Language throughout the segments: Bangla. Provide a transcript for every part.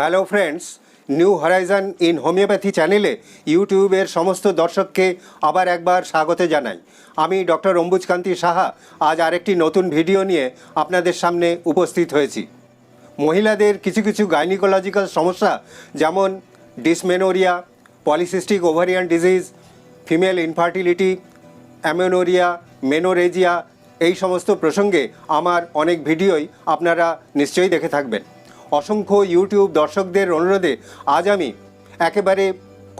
Hello friends New Horizon in homeopathy চ্যানেলে ইউটিউবের সমস্ত দর্শককে আবার একবার স্বাগত জানাই। আমি ডক্টর অম্বুজকান্তি সাহা আজ আরেকটি নতুন ভিডিও নিয়ে আপনাদের সামনে উপস্থিত হয়েছি। মহিলাদের কিছু কিছু গাইনিকোলজিক্যাল সমস্যা যেমন dysmenorrhoea polycystic ovarian disease female infertility amenorrhoea menorrhagia এই সমস্ত প্রসঙ্গে আমার অনেক ভিডিওই আপনারা নিশ্চয়ই দেখে থাকবেন। অসংখ্য ইউটিউব দর্শকদের অনুরোধে আজ আমি একেবারে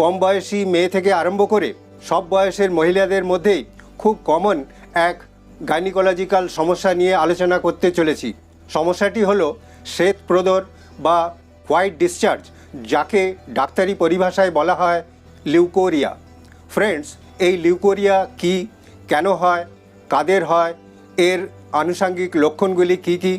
কম বয়সী মেয়ে থেকে আরম্ভ করে সব বয়সের মহিলাদের মধ্যেই খুব কমন এক গাইনিকোলজিক্যাল সমস্যা নিয়ে আলোচনা করতে চলেছি। সমস্যাটি হলো শ্বেত প্রদর বা হোয়াইট ডিসচার্জ যাকে ডাক্তারি পরিভাষায় বলা হয় লিউকোরিয়া ফ্রেন্ডস এই লিউকোরিয়া কি, কেন হয়, কাদের হয়, এর আনুষাঙ্গিক লক্ষণগুলি কি কি,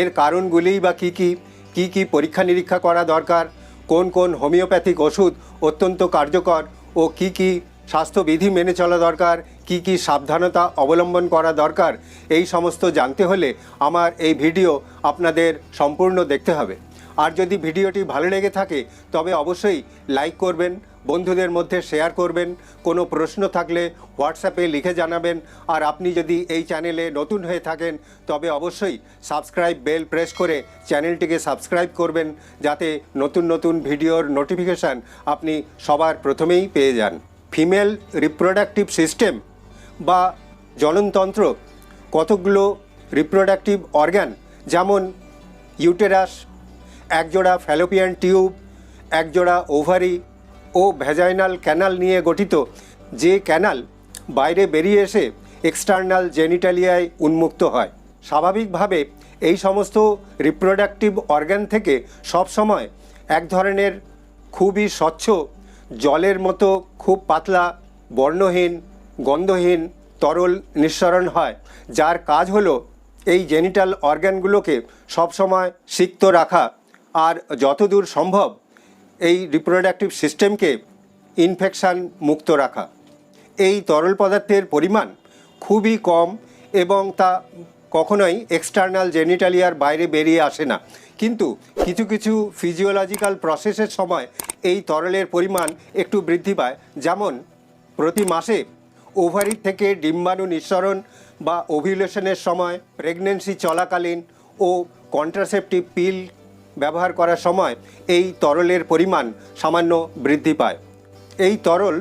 এর কারণগুলিই বা কি কি কি কি পরীক্ষা নিরীক্ষা করা দরকার, কোন কোন হোমিওপ্যাথিক ওষুধ অত্যন্ত কার্যকর ও কি কি স্বাস্থ্যবিধি মেনে চলা দরকার, কি কি সাবধানতা অবলম্বন করা দরকার, এই সমস্ত জানতে হলে আমার এই ভিডিও আপনাদের সম্পূর্ণ দেখতে হবে। আর যদি ভিডিওটি ভালো লেগে থাকে, তবে অবশ্যই লাইক করবেন বন্ধুদের মধ্যে শেয়ার করবেন, কোনো প্রশ্ন থাকলে হোয়াটসঅ্যাপে লিখে জানাবেন, আর আপনি যদি এই চ্যানেলে নতুন হয়ে থাকেন, তবে অবশ্যই সাবস্ক্রাইব বেল প্রেস করে চ্যানেলটিকে সাবস্ক্রাইব করবেন, যাতে নতুন নতুন ভিডিওর নোটিফিকেশান আপনি সবার প্রথমেই পেয়ে যান। ফিমেল রিপ্রোডাক্টিভ সিস্টেম বা জননতন্ত্র কতগুলো রিপ্রোডাক্টিভ অর্গান যেমন ইউটেরাস একজোড়া ফ্যালোপিয়ান টিউব একজোড়া ওভারি ও ভ্যাজাইনাল ক্যানাল নিয়ে গঠিত, যে ক্যানাল বাইরে বেরিয়ে এসে এক্সটার্নাল জেনিটালিয়ায় উন্মুক্ত হয়। স্বাভাবিকভাবে এই সমস্ত রিপ্রোডাক্টিভ অর্গান থেকে সবসময় এক ধরনের খুবই স্বচ্ছ, জলের মতো খুব পাতলা, বর্ণহীন, গন্ধহীন, তরল নিঃসরণ হয়, যার কাজ হলো এই জেনিটাল অর্গানগুলোকে সবসময় সিক্ত রাখা। আর যতদূর সম্ভব এই রিপ্রোডাক্টিভ সিস্টেমকে ইনফেকশান মুক্ত রাখা। এই তরল পদার্থের পরিমাণ খুবই কম এবং তা কখনোই এক্সটার্নাল জেনিটালিয়ার বাইরে বেরিয়ে আসে না। কিন্তু কিছু কিছু ফিজিওলজিক্যাল প্রসেসের সময় এই তরলের পরিমাণ একটু বৃদ্ধি পায়। যেমন প্রতি মাসে ওভারি থেকে ডিম্বাণু নিঃসরণ বা ওভিউলেশনের সময় প্রেগনেন্সি চলাকালীন ও কন্ট্রাসেপটিভ পিল ব্যবহার করার সময় এই তরলের পরিমাণ সামান্য বৃদ্ধি পায়। এই তরল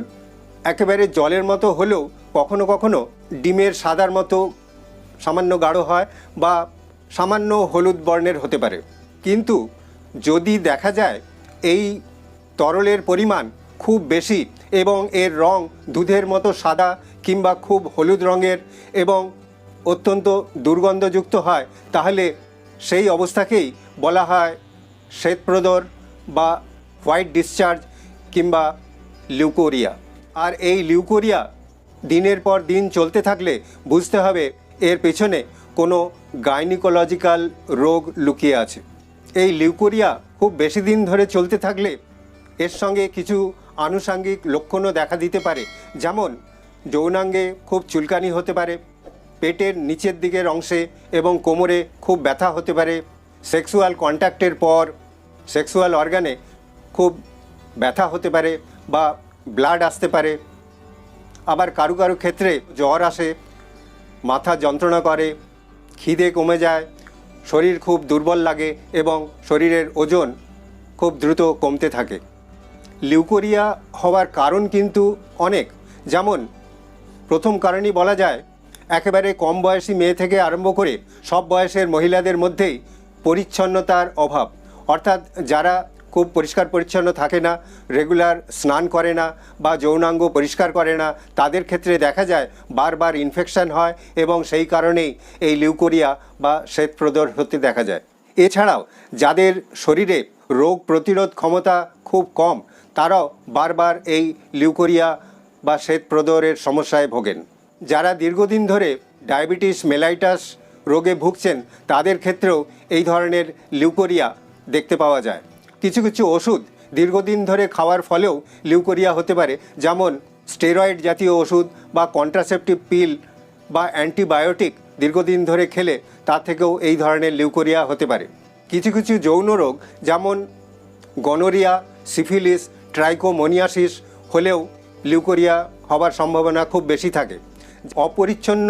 একেবারে জলের মতো হলেও কখনো কখনো ডিমের সাদার মতো সামান্য গাঢ় হয় বা সামান্য হলুদ বর্ণের হতে পারে। কিন্তু যদি দেখা যায় এই তরলের পরিমাণ খুব বেশি এবং এর রং দুধের মতো সাদা কিংবা খুব হলুদ রঙের এবং অত্যন্ত দুর্গন্ধযুক্ত হয়, তাহলে সেই অবস্থাকেই বলা হয় শ্বেতপ্রদর বা হোয়াইট ডিসচার্জ কিংবা লিউকোরিয়া। আর এই লিউকোরিয়া দিনের পর দিন চলতে থাকলে বুঝতে হবে এর পেছনে কোনো গাইনিকোলজিক্যাল রোগ লুকিয়ে আছে। এই লিউকোরিয়া খুব বেশি দিন ধরে চলতে থাকলে এর সঙ্গে কিছু আনুষাঙ্গিক লক্ষণও দেখা দিতে পারে। যেমন, যৌনাঙ্গে খুব চুলকানি হতে পারে, পেটের নিচের দিকের অংশে এবং কোমরে খুব ব্যথা হতে পারে সেক্সুয়াল কন্ট্যাক্টের পর সেক্সুয়াল অর্গানে খুব ব্যথা হতে পারে বা ব্লাড আসতে পারে। আবার কারু কারু ক্ষেত্রে জ্বর আসে, মাথা যন্ত্রণা করে, খিদে কমে যায়, শরীর খুব দুর্বল লাগে এবং শরীরের ওজন খুব দ্রুত কমতে থাকে। লিউকোরিয়া হওয়ার কারণ কিন্তু অনেক। যেমন, প্রথম কারণই বলা যায়, একেবারে কম বয়সী মেয়ে থেকে আরম্ভ করে সব বয়সের মহিলাদের মধ্যেই পরিচ্ছন্নতার অভাব। অর্থাৎ যারা খুব পরিষ্কার পরিচ্ছন্ন থাকে না, রেগুলার স্নান করে না বা যৌনাঙ্গ পরিষ্কার করে না, তাদের ক্ষেত্রে দেখা যায় বারবার ইনফেকশন হয় এবং সেই কারণেই এই লিউকোরিয়া বা শ্বেতপ্রদর হতে দেখা যায়। এছাড়াও যাদের শরীরে রোগ প্রতিরোধ ক্ষমতা খুব কম, তারাও বারবার এই লিউকোরিয়া বা শ্বেতপ্রদরের সমস্যায় ভোগেন। যারা দীর্ঘদিন ধরে ডায়াবেটিস, মেলাইটাস রোগে ভুগছেন, তাদের ক্ষেত্রেও এই ধরনের লিউকোরিয়া দেখতে পাওয়া যায়। কিছু কিছু ওষুধ দীর্ঘদিন ধরে খাওয়ার ফলেও লিউকোরিয়া হতে পারে, যেমন স্টেরয়েড জাতীয় ওষুধ বা কন্ট্রাসেপটিভ পিল বা অ্যান্টিবায়োটিক দীর্ঘদিন ধরে খেলে তা থেকেও এই ধরনের লিউকোরিয়া হতে পারে। কিছু কিছু যৌন রোগ, যেমন গনোরিয়া, সিফিলিস, ট্রাইকোমোনিয়াসিস হলেও লিউকোরিয়া হবার সম্ভাবনা খুব বেশি থাকে। অপরিচ্ছন্ন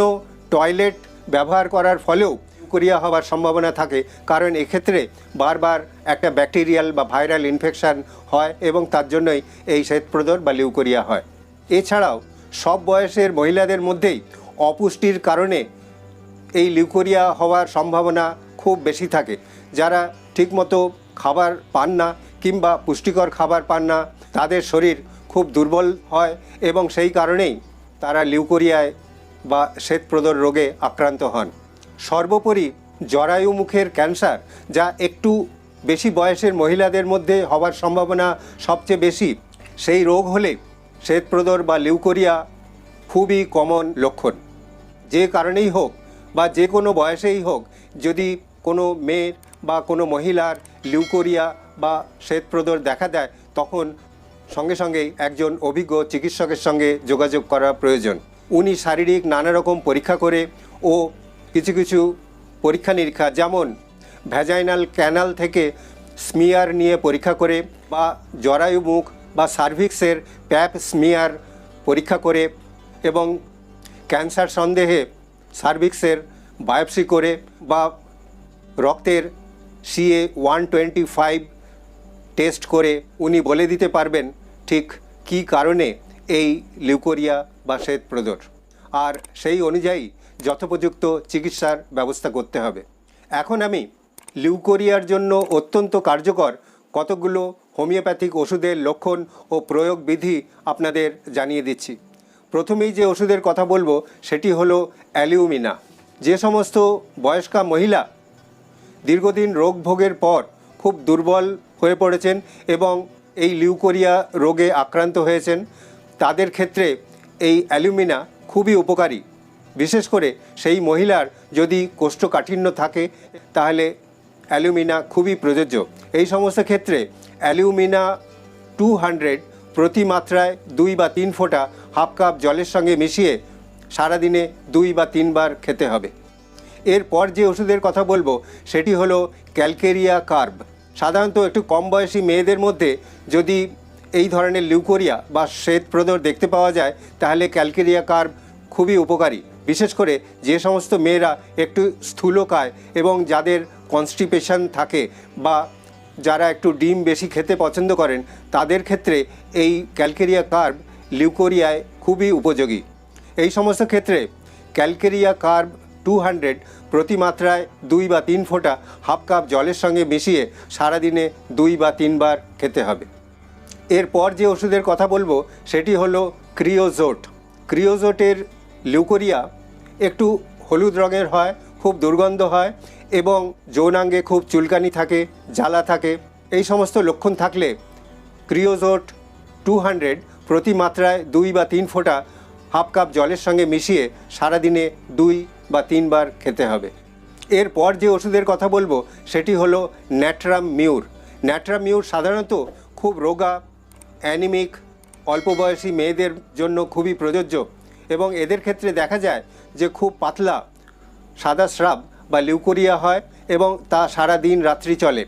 টয়লেট ব্যবহার করার ফলেও লিউকোরিয়া হওয়ার সম্ভাবনা থাকে, কারণ এক্ষেত্রে বারবার একটা ব্যাকটেরিয়াল বা ভাইরাল ইনফেকশান হয় এবং তার জন্যই এই শ্বেতপ্রদর বা লিউকোরিয়া হয়। এছাড়াও, সব বয়সের মহিলাদের মধ্যেই অপুষ্টির কারণে এই লিউকোরিয়া হওয়ার সম্ভাবনা খুব বেশি থাকে। যারা ঠিকমতো খাবার পান না কিংবা পুষ্টিকর খাবার পান না, তাদের শরীর খুব দুর্বল হয় এবং সেই কারণেই তারা লিউকোরিয়ায় বা শ্বেতপ্রদর রোগে আক্রান্ত হন। সর্বোপরি জরায়ু মুখের ক্যান্সার, যা একটু বেশি বয়সের মহিলাদের মধ্যে হওয়ার সম্ভাবনা সবচেয়ে বেশি, সেই রোগ হলে শ্বেতপ্রদর বা লিউকোরিয়া খুবই কমন লক্ষণ। যে কারণেই হোক বা যে কোনো বয়সেই হোক, যদি কোনো মেয়ের বা কোনো মহিলার লিউকোরিয়া বা শ্বেতপ্রদর দেখা দেয়, তখন সঙ্গে সঙ্গেই একজন অভিজ্ঞ চিকিৎসকের সঙ্গে যোগাযোগ করা প্রয়োজন। উনি শারীরিক নানা রকম পরীক্ষা করে ও কিছু কিছু পরীক্ষা নিরীক্ষা, যেমন ভ্যাজাইনাল ক্যানাল থেকে স্মিয়ার নিয়ে পরীক্ষা করে বা জরায়ু মুখ বা সার্ভিক্সের প্যাপ স্মিয়ার পরীক্ষা করে এবং ক্যান্সার সন্দেহে সার্ভিক্সের বায়োপসি করে বা রক্তের CA one twenty five test করে উনি বলে দিতে পারবেন ঠিক কী কারণে এই লিউকোরিয়া বা শ্বেতপ্রদর আর সেই অনুযায়ী যথোপযুক্ত চিকিৎসার ব্যবস্থা করতে হবে। এখন আমি লিউকোরিয়ার জন্য অত্যন্ত কার্যকর কতগুলো হোমিওপ্যাথিক ওষুধের লক্ষণ ও প্রয়োগ বিধি আপনাদের জানিয়ে দিচ্ছি। প্রথমেই যে ওষুধের কথা বলব, সেটি হলো অ্যালিউমিনা। যে সমস্ত বয়স্কা মহিলা দীর্ঘদিন রোগ ভোগের পর খুব দুর্বল হয়ে পড়েছেন এবং এই লিউকোরিয়া রোগে আক্রান্ত হয়েছেন, তাদের ক্ষেত্রে এই অ্যালুমিনা খুবই উপকারী। বিশেষ করে সেই মহিলার যদি কোষ্ঠকাঠিন্য থাকে, তাহলে অ্যালুমিনা খুবই প্রযোজ্য। এই সমস্ত ক্ষেত্রে অ্যালুমিনা টু হান্ড্রেড প্রতি মাত্রায় দুই বা তিন ফোঁটা হাফ কাপ জলের সঙ্গে মিশিয়ে সারাদিনে দুই বা তিনবার খেতে হবে। এরপর যে ওষুধের কথা বলব, সেটি হলো ক্যালকেরিয়া কার্ব। সাধারণত একটু কম বয়সী মেয়েদের মধ্যে যদি এই ধরনের লিউকোরিয়া বা শ্বেতপ্রদর দেখতে পাওয়া যায়, তাহলে ক্যালকেরিয়া কার্ব খুবই উপকারী। বিশেষ করে যে সমস্ত মেয়েরা একটু স্থূলকায় এবং যাদের কনস্টিপেশন থাকে বা যারা একটু ডিম বেশি খেতে পছন্দ করেন, তাদের ক্ষেত্রে এই ক্যালকেরিয়া কার্ব লিউকোরিয়ায় খুবই উপযোগী। এই সমস্ত ক্ষেত্রে ক্যালকেরিয়া কার্ব টু হান্ড্রেড প্রতি মাত্রায় দুই বা তিন ফোঁটা হাফ কাপ জলের সঙ্গে মিশিয়ে সারাদিনে দুই বা তিনবার খেতে হবে। এরপর যে ওষুধের কথা বলব, সেটি হলো ক্রিওজোট। ক্রিওজোটের লিউকোরিয়া একটু হলুদ রঙের হয়, খুব দুর্গন্ধ হয় এবং যৌনাঙ্গে খুব চুলকানি থাকে, জ্বালা থাকে। এই সমস্ত লক্ষণ থাকলে ক্রিওজোট টু হান্ড্রেড প্রতি মাত্রায় দুই বা তিন ফোঁটা হাফ কাপ জলের সঙ্গে মিশিয়ে সারাদিনে দুই বা তিনবার খেতে হবে। এরপর যে ওষুধের কথা বলব, সেটি হলো ন্যাট্রাম মিউর। ন্যাট্রাম মিউর সাধারণত খুব রোগা অ্যানিমিক অল্প বয়সী মেয়েদের জন্য খুবই প্রযোজ্য এবং এদের ক্ষেত্রে দেখা যায় যে খুব পাতলা, সাদা স্রাব বা লিউকোরিয়া হয় এবং তা সারা দিন রাত্রি চলে।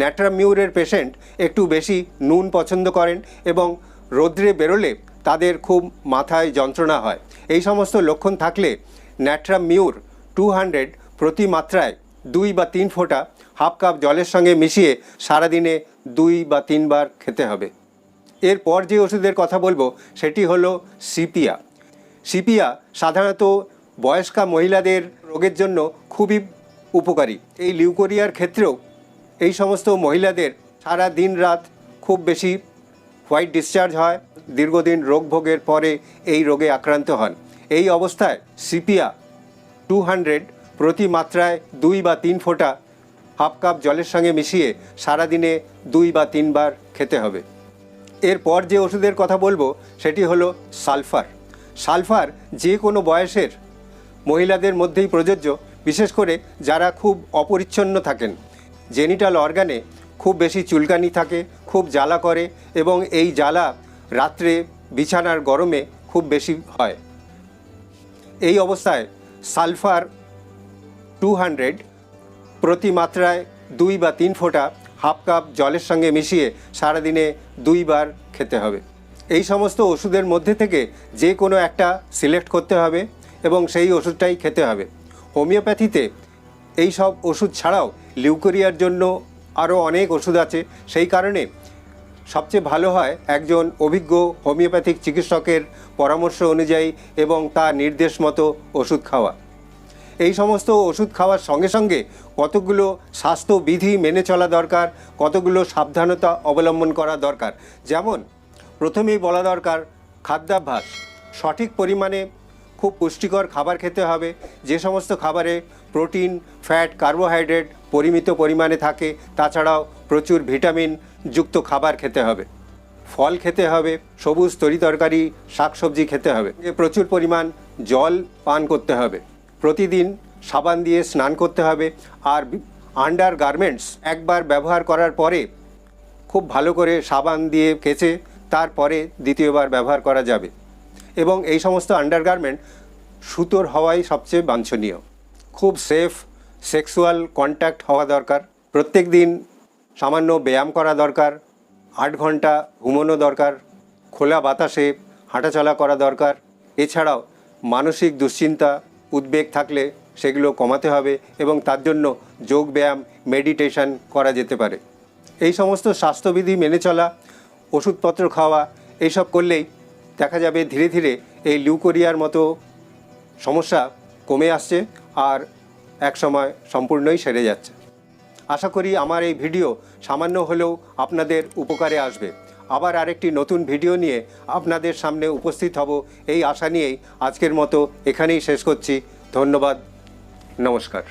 ন্যাট্রামিউরের পেশেন্ট একটু বেশি নুন পছন্দ করেন এবং রৌদ্রে বেরোলে তাদের খুব মাথায় যন্ত্রণা হয়। এই সমস্ত লক্ষণ থাকলে ন্যাট্রামিউর টু হান্ড্রেড প্রতি মাত্রায় দুই বা তিন ফোঁটা হাফ কাপ জলের সঙ্গে মিশিয়ে সারাদিনে দুই বা তিনবার খেতে হবে। এরপর যে ওষুধের কথা বলব, সেটি হলো সিপিয়া। সিপিয়া সাধারণত বয়স্কা মহিলাদের রোগের জন্য খুবই উপকারী। এই লিউকোরিয়ার ক্ষেত্রেও এই সমস্ত মহিলাদের সারা দিন রাত খুব বেশি হোয়াইট ডিসচার্জ হয়, দীর্ঘদিন রোগ ভোগের পরে এই রোগে আক্রান্ত হন। এই অবস্থায় সিপিয়া টু হান্ড্রেড প্রতি মাত্রায় দুই বা তিন ফোঁটা হাফ কাপ জলের সঙ্গে মিশিয়ে সারাদিনে দুই বা তিনবার খেতে হবে। এরপর যে ওষুধের কথা বলব, সেটি হলো সালফার। সালফার যে কোনো বয়সের মহিলাদের মধ্যেই প্রযোজ্য, বিশেষ করে যারা খুব অপরিচ্ছন্ন থাকেন। জেনিটাল অর্গানে খুব বেশি চুলকানি থাকে, খুব জ্বালা করে এবং এই জ্বালা রাত্রে বিছানার গরমে খুব বেশি হয়। এই অবস্থায় সালফার টু হান্ড্রেড প্রতি মাত্রায় দুই বা তিন ফোঁটা হাফ কাপ জলের সঙ্গে মিশিয়ে সারাদিনে দুইবার খেতে হবে। এই সমস্ত ওষুধের মধ্যে থেকে যে কোনো একটা সিলেক্ট করতে হবে এবং সেই ওষুধটাই খেতে হবে। হোমিওপ্যাথিতে এই সব ওষুধ ছাড়াও লিউকোরিয়ার জন্য আরও অনেক ওষুধ আছে। সেই কারণে সবচেয়ে ভালো হয় একজন অভিজ্ঞ হোমিওপ্যাথিক চিকিৎসকের পরামর্শ অনুযায়ী এবং তার নির্দেশ মতো ওষুধ খাওয়া। এই সমস্ত ওষুধ খাওয়ার সঙ্গে সঙ্গে কতগুলো স্বাস্থ্যবিধি মেনে চলা দরকার, কতগুলো সাবধানতা অবলম্বন করা দরকার? যেমন, প্রথমেই বলা দরকার, খাদ্যাভ্যাস। সঠিক পরিমাণে খুব পুষ্টিকর খাবার খেতে হবে। যে সমস্ত খাবারে প্রোটিন, ফ্যাট, কার্বোহাইড্রেট পরিমিত পরিমাণে থাকে, তাছাড়াও প্রচুর ভিটামিন যুক্ত খাবার খেতে হবে। ফল খেতে হবে, সবুজ তরিতরকারি শাকসবজি খেতে হবে। প্রচুর পরিমাণ জল পান করতে হবে। প্রতিদিন সাবান দিয়ে স্নান করতে হবে আর আন্ডার গার্মেন্টস একবার ব্যবহার করার পরে খুব ভালো করে সাবান দিয়ে কেচে তারপরে দ্বিতীয়বার ব্যবহার করা যাবে। এবং এই সমস্ত আন্ডারগার্মেন্ট সুতোর হওয়াই সবচেয়ে বাঞ্ছনীয়। খুব সেফ, সেক্সুয়াল কন্ট্যাক্ট হওয়া দরকার। প্রত্যেক দিন সামান্য ব্যায়াম করা দরকার, আট ঘণ্টা ঘুমোনো দরকার, খোলা বাতাসে হাঁটাচলা করা দরকার। এছাড়াও মানসিক দুশ্চিন্তা উদ্বেগ থাকলে সেগুলো কমাতে হবে এবং তার জন্য যোগ ব্যায়াম মেডিটেশন করা যেতে পারে। এই সমস্ত স্বাস্থ্যবিধি মেনে চলা, ওষুধপত্র খাওয়া এইসব করলেই দেখা যাবে ধীরে ধীরে এই লিউকোরিয়ার মতো সমস্যা কমে আসছে আর এক সময় সম্পূর্ণই সেরে যাচ্ছে। আশা করি আমার এই ভিডিও সামান্য হলেও আপনাদের উপকারে আসবে। আবার আরেকটি নতুন ভিডিও নিয়ে আপনাদের সামনে উপস্থিত হব। এই আশা নিয়েই আজকের মতো এখানেই শেষ করছি। ধন্যবাদ। নমস্কার।